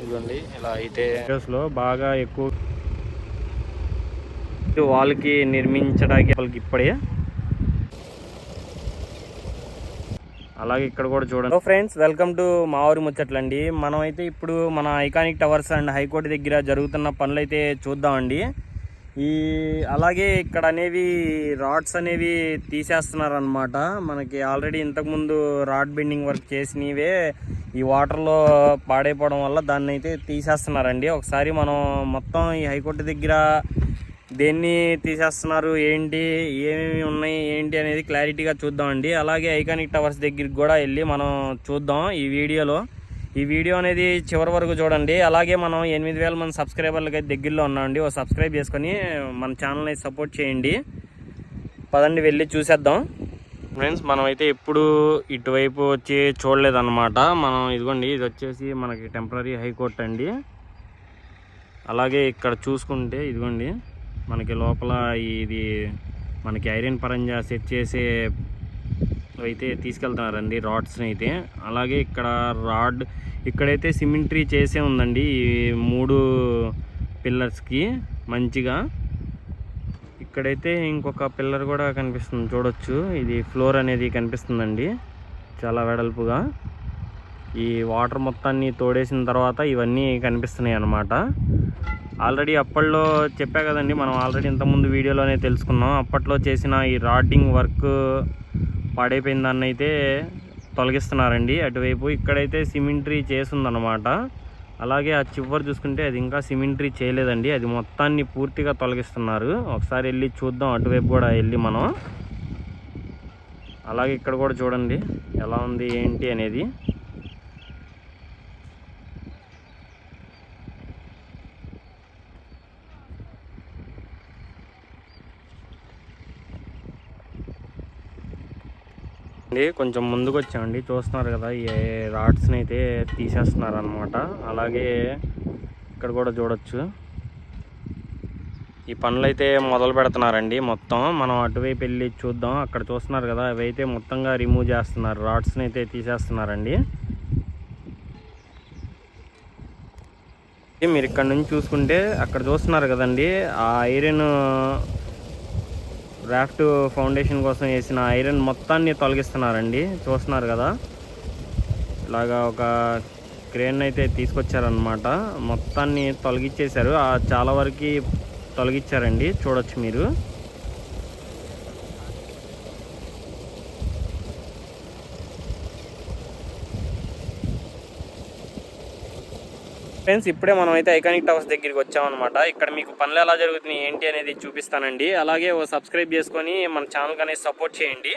ఇదిగోండి ఇలా అయితే లో బాగా ఎక్కువ వాళ్ళకి నిర్మించడానికి వాళ్ళకి ఇప్పుడే. అలాగే ఇక్కడ కూడా చూడండి. ఫ్రెండ్స్ వెల్కమ్ టు మా ఊరి ముచ్చట్లండి. మనం అయితే ఇప్పుడు మన ఐకానిక్ టవర్స్ అండ్ హైకోర్టు దగ్గర జరుగుతున్న పనులు అయితే చూద్దామండి. ఈ అలాగే ఇక్కడ అనేవి రాడ్స్ అనేవి తీసేస్తున్నారు అనమాట మనకి ఆల్రెడీ ఇంతకుముందు రాడ్ బెండింగ్ వర్క్ చేసినవే ఈ వాటర్లో పాడైపోవడం వల్ల దాన్ని అయితే తీసేస్తున్నారండి. ఒకసారి మనం మొత్తం ఈ హైకోర్టు దగ్గర దేన్ని తీసేస్తున్నారు ఏంటి ఏమేమి ఉన్నాయి ఏంటి అనేది క్లారిటీగా చూద్దామండి. అలాగే ఐకానిక్ టవర్స్ దగ్గరికి కూడా వెళ్ళి మనం చూద్దాం ఈ వీడియోలో. ఈ వీడియో అనేది చివరి వరకు చూడండి. అలాగే మనం ఎనిమిది వేల మంది సబ్స్క్రైబర్లకి అయితే దగ్గరలో ఉన్నామండి. ఓ సబ్స్క్రైబ్ చేసుకొని మన ఛానల్ని సపోర్ట్ చేయండి. పదండి వెళ్ళి చూసేద్దాం. ఫ్రెండ్స్ మనం అయితే ఎప్పుడు ఇటువైపు వచ్చి చూడలేదన్నమాట. మనం ఇదిగోండి ఇది వచ్చేసి మనకి టెంపరీ హైకోర్టు అండి. అలాగే ఇక్కడ చూసుకుంటే ఇదిగోండి మనకి లోపల ఇది మనకి ఐరన్ పరంజా సెట్ చేసే అయితే తీసుకెళ్తున్నారండి రాడ్స్ని అయితే. అలాగే ఇక్కడ రాడ్ ఇక్కడైతే సిమెంట్రీ చేసే ఉందండి ఈ మూడు పిల్లర్స్కి మంచిగా. ఇక్కడైతే ఇంకొక పిల్లర్ కూడా కనిపిస్తుంది. చూడొచ్చు. ఇది ఫ్లోర్ అనేది కనిపిస్తుందండి. చాలా వెడల్పుగా. ఈ వాటర్ మొత్తాన్ని తోడేసిన తర్వాత ఇవన్నీ కనిపిస్తున్నాయి అన్నమాట. ఆల్రెడీ అప్పట్లో చెప్పా కదండి మనం ఆల్రెడీ ఇంతకుముందు వీడియోలోనే తెలుసుకున్నాం. అప్పట్లో చేసిన ఈ రాడ్డింగ్ వర్క్ పాడైపోయిన దాన్ని అయితే తొలగిస్తున్నారండి. అటువైపు ఇక్కడైతే సిమెంట్రీ చేసిందనమాట అలాగే ఆ చివరి చూసుకుంటే అది ఇంకా సిమెంట్రీ చేయలేదండి. అది మొత్తాన్ని పూర్తిగా తొలగిస్తున్నారు. ఒకసారి వెళ్ళి చూద్దాం. అటువైపు కూడా వెళ్ళి మనం. అలాగే ఇక్కడ కూడా చూడండి. ఎలా ఉంది ఏంటి అనేది. అండి కొంచెం ముందుకు వచ్చామండి చూస్తున్నారు కదా ఈ రాడ్స్ని అయితే తీసేస్తున్నారు అనమాట అలాగే ఇక్కడ కూడా చూడొచ్చు. ఈ పనులు అయితే మొదలు పెడుతున్నారండి మొత్తం. మనం అటువైపు వెళ్ళి చూద్దాం. అక్కడ చూస్తున్నారు కదా అవి అయితే మొత్తంగా రిమూవ్ చేస్తున్నారు. రాడ్స్ని అయితే తీసేస్తున్నారండి. మీరు ఇక్కడ నుంచి చూసుకుంటే అక్కడ చూస్తున్నారు కదండి ఆ ఐరన్ రాఫ్ట్ ఫౌండేషన్ కోసం వేసిన ఐరన్ మొత్తాన్ని తొలగిస్తున్నారండి. చూస్తున్నారు కదా? ఇలాగా ఒక క్రేన్ అయితే తీసుకొచ్చారనమాట మొత్తాన్ని తొలగించేశారు చాలా వరకు తొలగించారండి చూడొచ్చు మీరు. ఫ్రెండ్స్ ఇప్పుడే మనం అయితే ఐకానిక్ టవర్స్ దగ్గరికి వచ్చామన్నమాట. ఇక్కడ మీకు పనులు ఎలా జరుగుతున్నాయి ఏంటి అనేది చూపిస్తానండి. అలాగే ఓ సబ్స్క్రైబ్ చేసుకొని మన ఛానల్ అనేది సపోర్ట్ చేయండి.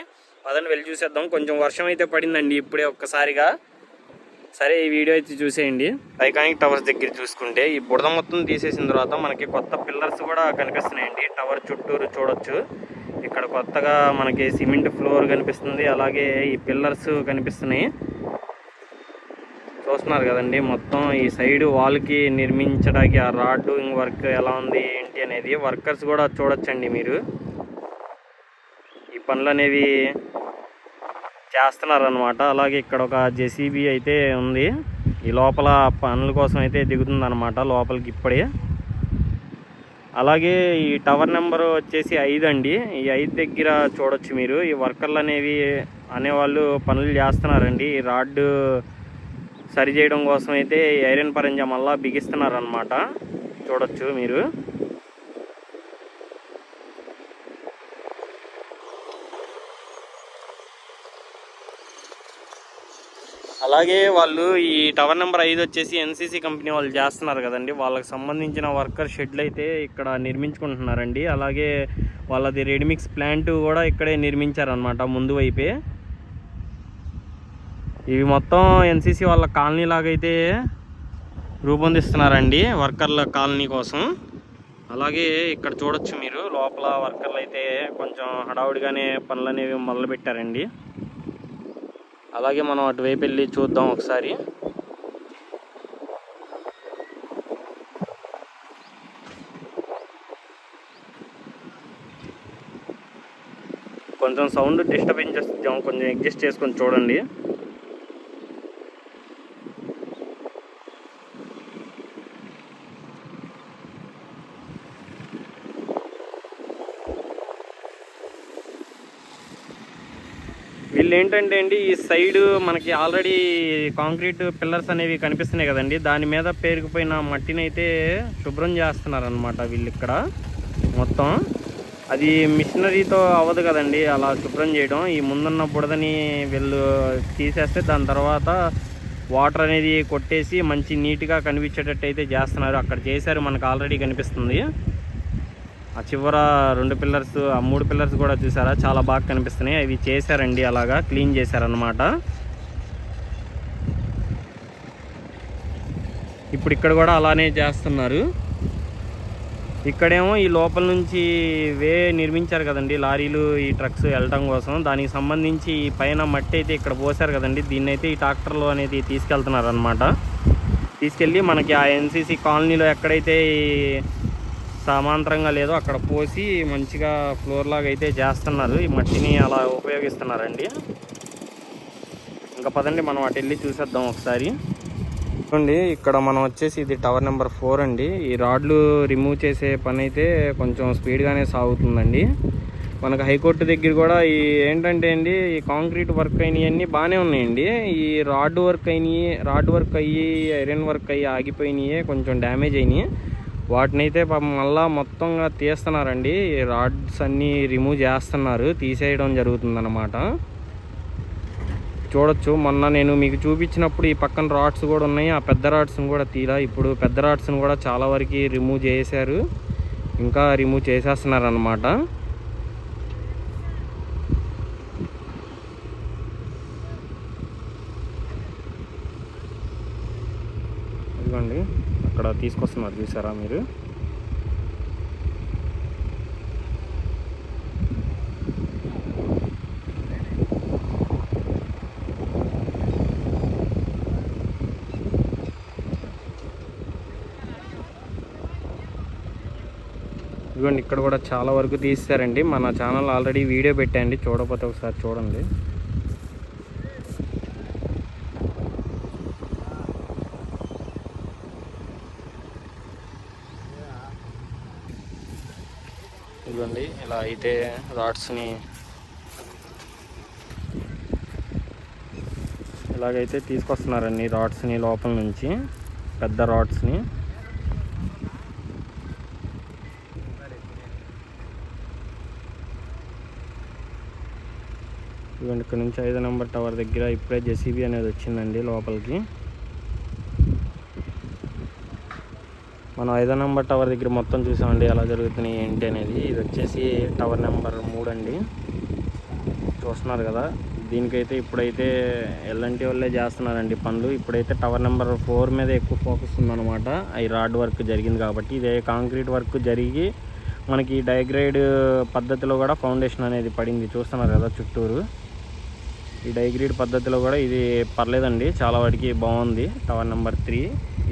అదని వెళ్ళి చూసేద్దాం. కొంచెం వర్షం అయితే పడిందండి ఇప్పుడే ఒక్కసారిగా. సరే ఈ వీడియో అయితే చూసేయండి. ఐకానిక్ టవర్స్ దగ్గర చూసుకుంటే ఈ బుడద మొత్తం తీసేసిన తర్వాత మనకి కొత్త పిల్లర్స్ కూడా కనిపిస్తున్నాయండి. టవర్ చుట్టూరు చూడొచ్చు. ఇక్కడ కొత్తగా మనకి సిమెంట్ ఫ్లోర్ కనిపిస్తుంది. అలాగే ఈ పిల్లర్స్ కనిపిస్తున్నాయి. చూస్తున్నారు కదండి మొత్తం ఈ సైడ్ వాల్కి నిర్మించడానికి ఆ రాడ్డింగ్ వర్క్ ఎలా ఉంది ఏంటి అనేది వర్కర్స్ కూడా చూడొచ్చండి మీరు. ఈ పనులు అనేవి చేస్తున్నారనమాట అలాగే ఇక్కడ ఒక జెసిబి అయితే ఉంది. ఈ లోపల పనుల కోసం అయితే దిగుతుంది అనమాట లోపలికి ఇప్పుడే. అలాగే ఈ టవర్ నెంబర్ వచ్చేసి ఐదు అండి. ఈ ఐదు దగ్గర చూడొచ్చు మీరు. ఈ వర్కర్లు అనేవి అనేవాళ్ళు పనులు చేస్తున్నారండి. ఈ రాడ్ సరి చేయడం కోసం అయితే ఐరన్ పరంజా మళ్ళా బిగిస్తున్నారనమాట చూడొచ్చు మీరు. అలాగే వాళ్ళు ఈ టవర్ నెంబర్ ఐదు వచ్చేసి ఎన్సీసీ కంపెనీ వాళ్ళు చేస్తున్నారు కదండి. వాళ్ళకి సంబంధించిన వర్కర్ షెడ్లు అయితే ఇక్కడ నిర్మించుకుంటున్నారండి. అలాగే వాళ్ళది రెడీమిక్స్ ప్లాంట్ కూడా ఇక్కడే నిర్మించారనమాట ముందు వైపే. ఇవి మొత్తం ఎన్సీసీ వాళ్ళ కాలనీ లాగైతే రూపొందిస్తున్నారండి వర్కర్ల కాలనీ కోసం. అలాగే ఇక్కడ చూడొచ్చు మీరు లోపల వర్కర్లు అయితే కొంచెం హడావుడిగానే పనులు అనేవి మొదలుపెట్టారండి. అలాగే మనం అటువైపు వెళ్ళి చూద్దాం ఒకసారి. కొంచెం సౌండ్ డిస్టర్బెన్స్ చేస్తాం కొంచెం అడ్జస్ట్ చేసుకొని చూడండి. వీళ్ళు ఏంటంటే అండి ఈ సైడ్ మనకి ఆల్రెడీ కాంక్రీట్ పిల్లర్స్ అనేవి కనిపిస్తున్నాయి కదండి. దాని మీద పేరుకుపోయిన మట్టిని అయితే శుభ్రం చేస్తున్నారనమాట వీళ్ళు ఇక్కడ మొత్తం. అది మిషనరీతో అవ్వదు కదండి అలా శుభ్రం చేయడం. ఈ ముందున్న బుడదని వీళ్ళు తీసేస్తే దాని తర్వాత వాటర్ అనేది కొట్టేసి మంచి నీట్గా కనిపించేటట్టు అయితే చేస్తున్నారు. అక్కడ చేశారు మనకు ఆల్రెడీ కనిపిస్తుంది. ఆ చివర రెండు పిల్లర్స్ ఆ మూడు పిల్లర్స్ కూడా చూసారా? చాలా బాగా కనిపిస్తున్నాయి. అవి చేశారండి అలాగా క్లీన్ చేశారనమాట ఇప్పుడు ఇక్కడ కూడా అలానే చేస్తున్నారు. ఇక్కడేమో ఈ లోపల నుంచి వే నిర్మించారు కదండి లారీలు ఈ ట్రక్స్ వెళ్ళటం కోసం. దానికి సంబంధించి ఈ పైన మట్టి అయితే ఇక్కడ పోసారు కదండి. దీన్ని అయితే ఈ ట్రాక్టర్లో అనేది తీసుకెళ్తున్నారు అనమాట తీసుకెళ్ళి మనకి ఆ ఎన్సీసీ కాలనీలో ఎక్కడైతే సమాంతరంగా లేదో అక్కడ పోసి మంచిగా ఫ్లోర్ లాగా అయితే చేస్తున్నారు. ఈ మట్టిని అలా ఉపయోగిస్తున్నారండి. ఇంకా పదండి మనం అటు వెళ్ళి చూసేద్దాం ఒకసారి. చూడండి ఇక్కడ మనం వచ్చేసి ఇది టవర్ నెంబర్ ఫోర్ అండి. ఈ రాడ్లు రిమూవ్ చేసే పని అయితే కొంచెం స్పీడ్గానే సాగుతుందండి. మనకు హైకోర్టు దగ్గర కూడా ఈ ఏంటంటే అండి ఈ కాంక్రీట్ వర్క్ అయినవన్నీ బాగానే ఉన్నాయండి. ఈ రాడ్ వర్క్ అయినాయి రాడ్ వర్క్ అయ్యి ఐరన్ వర్క్ అయ్యి ఆగిపోయినాయి కొంచెం డ్యామేజ్ అయినాయి. వాటిని అయితే మళ్ళా మొత్తంగా తీస్తున్నారండి. రాడ్స్ అన్నీ రిమూవ్ చేస్తున్నారు. తీసేయడం జరుగుతుందన్నమాట. చూడొచ్చు. మొన్న నేను మీకు చూపించినప్పుడు ఈ పక్కన రాడ్స్ కూడా ఉన్నాయి. ఆ పెద్ద రాడ్స్ని కూడా తీరా ఇప్పుడు పెద్ద రాడ్స్ని కూడా చాలా వరకు రిమూవ్ చేశారు ఇంకా రిమూవ్ చేసేస్తున్నారు అన్నమాట ఇదిగోండి. అక్కడ తీసుకొస్తున్నారు చూసారా మీరు? ఇదిగోండి ఇక్కడ కూడా చాలా వరకు తీస్తారండి మన ఛానల్ ఆల్రెడీ వీడియో పెట్టండి చూడకపోతే ఒకసారి చూడండి. అయితే రాడ్స్ని ఇలాగైతే తీసుకొస్తున్నారండి రాడ్స్ని లోపల నుంచి పెద్ద రాడ్స్ని. ఇదిగోండి ఇక్కడ నుంచి ఐదో నెంబర్ టవర్ దగ్గర ఇప్పుడే జెసిబి అనేది వచ్చిందండి లోపలికి. మనం ఐదో నెంబర్ టవర్ దగ్గర మొత్తం చూసామండి ఎలా జరుగుతున్నాయి ఏంటి అనేది. ఇది వచ్చేసి టవర్ నెంబర్ మూడు అండి. చూస్తున్నారు కదా దీనికైతే ఇప్పుడైతే ఎల్ఎన్టీ వాళ్ళే చేస్తున్నారండి పనులు. ఇప్పుడైతే టవర్ నెంబర్ ఫోర్ మీద ఎక్కువ ఫోకస్ ఉందన్నమాట. ఈ రాడ్ వర్క్ జరిగింది కాబట్టి ఇదే కాంక్రీట్ వర్క్ జరిగి మనకి డైగ్రేడ్ పద్ధతిలో కూడా ఫౌండేషన్ అనేది పడింది. చూస్తున్నారు కదా చుట్టూరు. ఈ డైగ్రేడ్ పద్ధతిలో కూడా ఇది పర్లేదండి. చాలా వాటికి బాగుంది టవర్ నెంబర్ త్రీ.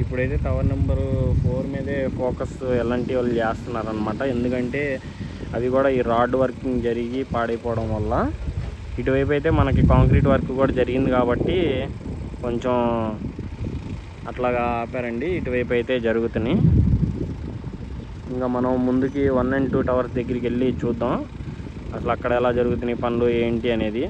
ఇప్పుడైతే టవర్ నెంబర్ ఫోర్ మీదే ఫోకస్ ఎలాంటి వాళ్ళు చేస్తున్నారనమాట ఎందుకంటే అది కూడా ఈ రాడ్ వర్కింగ్ జరిగి పాడైపోవడం వల్ల ఇటువైపు అయితే మనకి కాంక్రీట్ వర్క్ కూడా జరిగింది కాబట్టి కొంచెం అట్లాగా ఆపారండి. ఇటువైపు అయితే జరుగుతున్నాయి. ఇంకా మనం ముందుకి వన్ అండ్ టూ టవర్స్ దగ్గరికి వెళ్ళి చూద్దాం. అసలు అక్కడ ఎలా జరుగుతున్నాయి పనులు ఏంటి అనేది.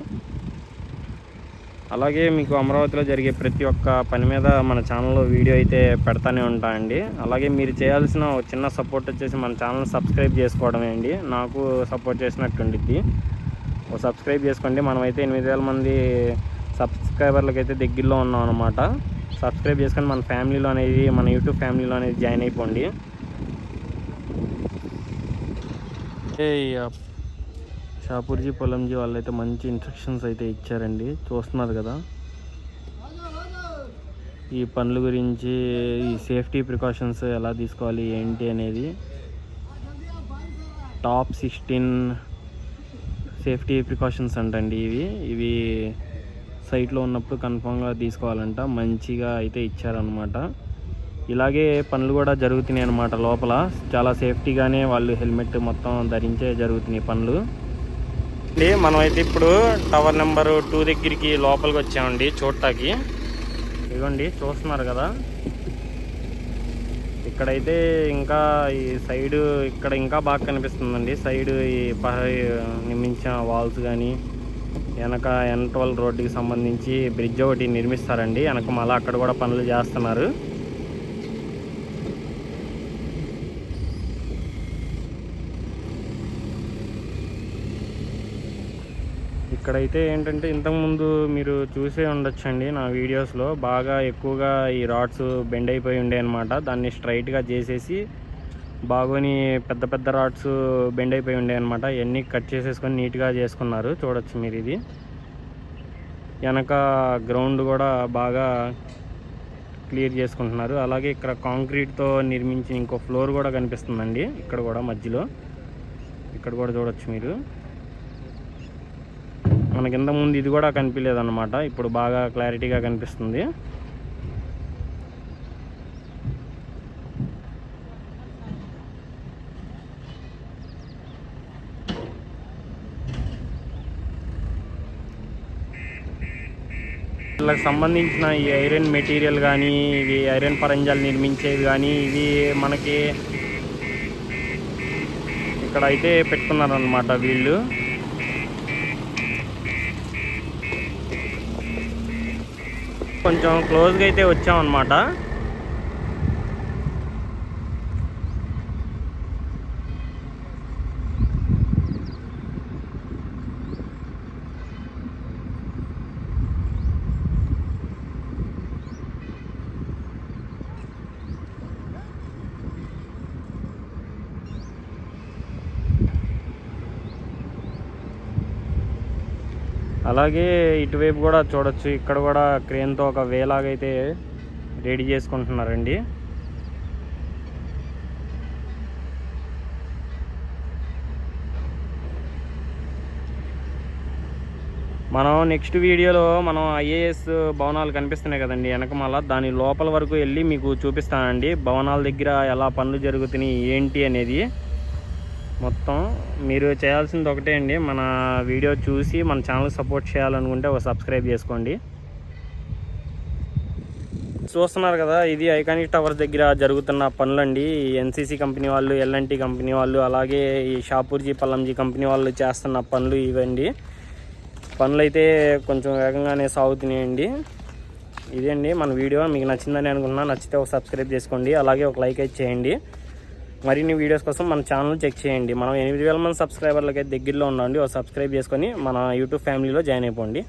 అలాగే మీకు అమరావతిలో జరిగే ప్రతి ఒక్క పని మీద మన ఛానల్లో వీడియో అయితే పెడతానే ఉంటానండి అలాగే మీరు చేయాల్సిన చిన్న సపోర్ట్ వచ్చేసి మన ఛానల్ సబ్స్క్రైబ్ చేసుకోవడమే అండి. నాకు సపోర్ట్ చేసినట్టు ఉండిద్ది. సబ్స్క్రైబ్ చేసుకోండి. మనమైతే ఎనిమిది వేల మంది సబ్స్క్రైబర్లకు అయితే దగ్గరలో ఉన్నాం అనమాట సబ్స్క్రైబ్ చేసుకొని మన ఫ్యామిలీలో అనేది మన యూట్యూబ్ ఫ్యామిలీలో అనేది జాయిన్ అయిపోండి. షాపూర్జీ పొలంజీ వాళ్ళైతే మంచి ఇన్స్ట్రక్షన్స్ అయితే ఇచ్చారండి. చూస్తున్నారు కదా. ఈ పనుల గురించి ఈ సేఫ్టీ ప్రికాషన్స్ ఎలా తీసుకోవాలి ఏంటి అనేది టాప్ సిక్స్టీన్ సేఫ్టీ ప్రికాషన్స్ అంటండి ఇవి. ఇవి సైట్లో ఉన్నప్పుడు కన్ఫామ్గా తీసుకోవాలంట. మంచిగా అయితే ఇచ్చారనమాట ఇలాగే పనులు కూడా జరుగుతున్నాయి అనమాట లోపల. చాలా సేఫ్టీగానే వాళ్ళు హెల్మెట్ మొత్తం ధరించే జరుగుతున్నాయి పనులు. అండి మనం అయితే ఇప్పుడు టవర్ నెంబర్ టూ దగ్గరికి లోపలికి వచ్చామండి చూడటానికి. ఇదిగోండి చూస్తున్నారు కదా. ఇక్కడైతే ఇంకా ఈ సైడ్ ఇక్కడ ఇంకా బాగా కనిపిస్తుందండి. సైడ్ ఈ పహ నిర్మించిన వాల్స్ కానీ వెనక ఎన్ ట్వెల్వ్ రోడ్డుకి సంబంధించి బ్రిడ్జ్ ఒకటి నిర్మిస్తారండి. వెనక మళ్ళీ అక్కడ కూడా పనులు చేస్తున్నారు. ఇక్కడైతే ఏంటంటే ఇంతకుముందు మీరు చూసే ఉండొచ్చండి నా వీడియోస్లో. బాగా ఎక్కువగా ఈ రాడ్స్ బెండ్ అయిపోయి ఉండే అనమాట దాన్ని స్ట్రైట్గా చేసేసి బాగోని పెద్ద పెద్ద రాడ్స్ బెండ్ అయిపోయి ఉండే అనమాట ఇవన్నీ కట్ చేసేసుకొని నీట్గా చేసుకున్నారు. చూడొచ్చు మీరు ఇది. వెనక గ్రౌండ్ కూడా బాగా క్లియర్ చేసుకుంటున్నారు. అలాగే ఇక్కడ కాంక్రీట్తో నిర్మించిన ఇంకో ఫ్లోర్ కూడా కనిపిస్తుందండి. ఇక్కడ కూడా మధ్యలో. ఇక్కడ కూడా చూడొచ్చు మీరు. మనకి ఇంత ముందు ఇది కూడా కనిపించలేదు అనమాట ఇప్పుడు బాగా క్లారిటీగా కనిపిస్తుంది. వీళ్ళకి సంబంధించిన ఈ ఐరన్ మెటీరియల్ కానీ ఇవి ఐరన్ పరంజాలు నిర్మించేవి కానీ ఇవి మనకి ఇక్కడ అయితే పెట్టుకున్నారనమాట వీళ్ళు. కొంచెం క్లోజ్గా అయితే వచ్చామన్నమాట. అలాగే ఇటువైపు కూడా చూడొచ్చు. ఇక్కడ కూడా క్రేన్తో ఒక వేలాగైతే రెడీ చేసుకుంటున్నారండి. మనం నెక్స్ట్ వీడియోలో మనం ఐఏఎస్ భవనాలు కనిపిస్తున్నాయి కదండి వెనక మళ్ళీ దాని లోపల వరకు వెళ్ళి మీకు చూపిస్తానండి. భవనాల దగ్గర ఎలా పనులు జరుగుతున్నాయి ఏంటి అనేది. మొత్తం మీరు చేయాల్సింది ఒకటే అండి. మన వీడియో చూసి మన ఛానల్ సపోర్ట్ చేయాలనుకుంటే ఒక సబ్స్క్రైబ్ చేసుకోండి. చూస్తున్నారు కదా ఇది ఐకానిక్ టవర్స్ దగ్గర జరుగుతున్న పనులండి. ఎన్సీసీ కంపెనీ వాళ్ళు ఎల్ఎన్టీ కంపెనీ వాళ్ళు అలాగే ఈ షాపూర్జీ పల్లంజీ కంపెనీ వాళ్ళు చేస్తున్న పనులు ఇవండి. పనులు అయితే కొంచెం వేగంగానే సాగుతున్నాయండి. ఇదండి మన వీడియో. మీకు నచ్చిందని అనుకున్నా నచ్చితే ఒక సబ్స్క్రైబ్ చేసుకోండి. అలాగే ఒక లైక్ అయితే చేయండి. మరిన్ని వీడియోస్ కోసం మన ఛానల్ చెక్ చేయండి. మనం ఎనిమిది వేల మంది సబ్స్క్రైబర్లకి దగ్గరలో ఉండండి ఒక సబ్స్క్రైబ్ చేసుకొని మన యూట్యూబ్ ఫ్యామిలీలో జాయిన్ అయిపోండి.